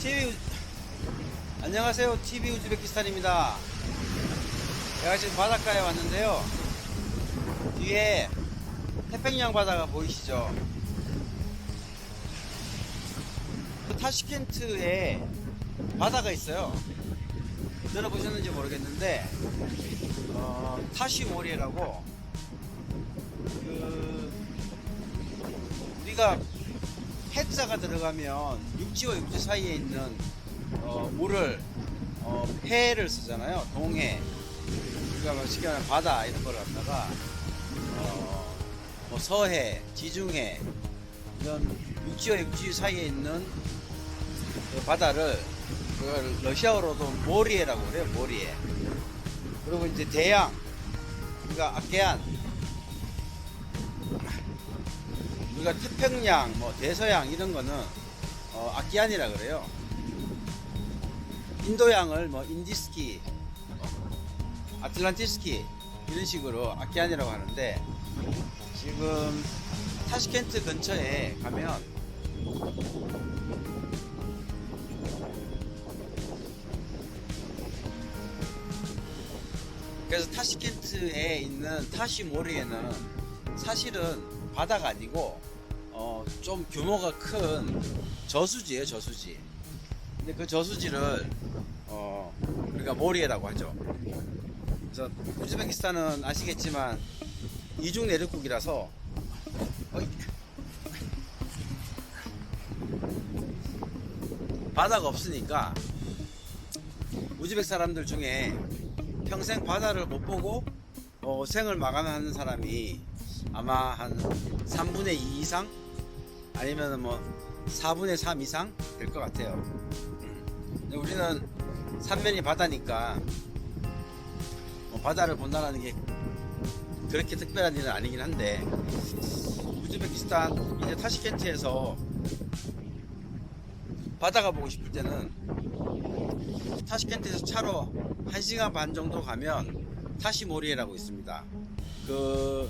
TV 우- 안녕하세요. TV 우즈베키스탄입니다. 제가 지금 바닷가에 왔는데요. 뒤에 태평양 바다가 보이시죠? 타시켄트에 바다가 있어요. 들어보셨는지 모르겠는데 어, 타시모리라고 그 우리가 해자가 들어가면 육지와 육지 사이에 있는 어, 물을 어, 해를 쓰잖아요. 동해. 우리가 뭐 쉽게 말하면 바다 이런 걸 갖다가 어, 뭐 서해, 지중해 이런 육지와 육지 사이에 있는 그 바다를 그걸 러시아어로도 모리에라고 그래요. 모리에. 그리고 이제 대양, 그러니까 아케안, 우리가 태평양, 뭐 대서양 이런 거는 어, 아키안이라 그래요. 인도양을 뭐 인디스키, 아틀란티스키 이런 식으로 아키안이라고 하는데 지금 타시켄트 근처에 가면 그래서 타시켄트에 있는 타시모리에는 사실은 바다가 아니고 어, 좀 규모가 큰 저수지예요 저수지. 근데 그 저수지를 어, 우리가 모리에라고 하죠. 그래서 우즈베키스탄은 아시겠지만 이중 내륙국이라서. 바다가 없으니까 우즈벡 사람들 중에 평생 바다를 못 보고 어, 생을 마감하는 사람이 아마 한 3분의 2 이상 아니면 뭐 4분의 3 이상 될 것 같아요. 근데 우리는 삼면이 바다니까 뭐 바다를 본다는 게 그렇게 특별한 일은 아니긴 한데 우즈베키스탄 이제 타시켄트에서 바다가 보고 싶을 때는 타시켄트에서 차로 1시간 반 정도 가면 타시모리에라고 있습니다. 그,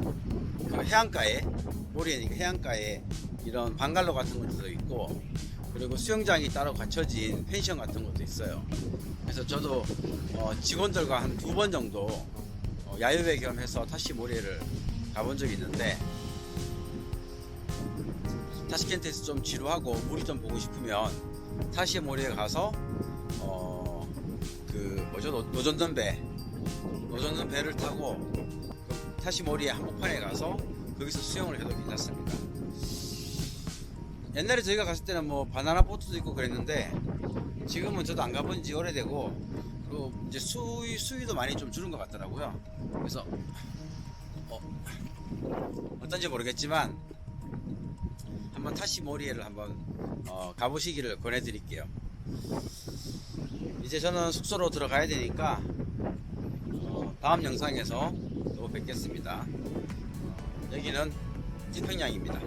그, 그 해안가에, 모리에니까 해안가에 이런 방갈로 같은 것도 있고, 그리고 수영장이 따로 갖춰진 펜션 같은 것도 있어요. 그래서 저도 어, 직원들과 한 두 번 정도 어, 야유회 겸해서 타시 모리에를 가본 적이 있는데, 타시켄트에서 좀 지루하고 물이 좀 보고 싶으면 타시 모리에 가서 어, 그 뭐죠 노- 노전전 배 노전전 배를 타고 그 타시모리의 한복판에 가서 거기서 수영을 해도 괜찮습니다. 옛날에 저희가 갔을 때는 뭐 바나나 보트도 있고 그랬는데 지금은 저도 안 가본 지 오래되고 그리고 이제 수위 수위도 많이 좀 줄은 것 같더라고요. 그래서 어, 어떤지 모르겠지만 한번 타시 모리에를 한번 어, 가보시기를 권해드릴게요. 이제 저는 숙소로 들어가야 되니까 어, 다음 영상에서 또 뵙겠습니다. 어, 여기는 태평양입니다.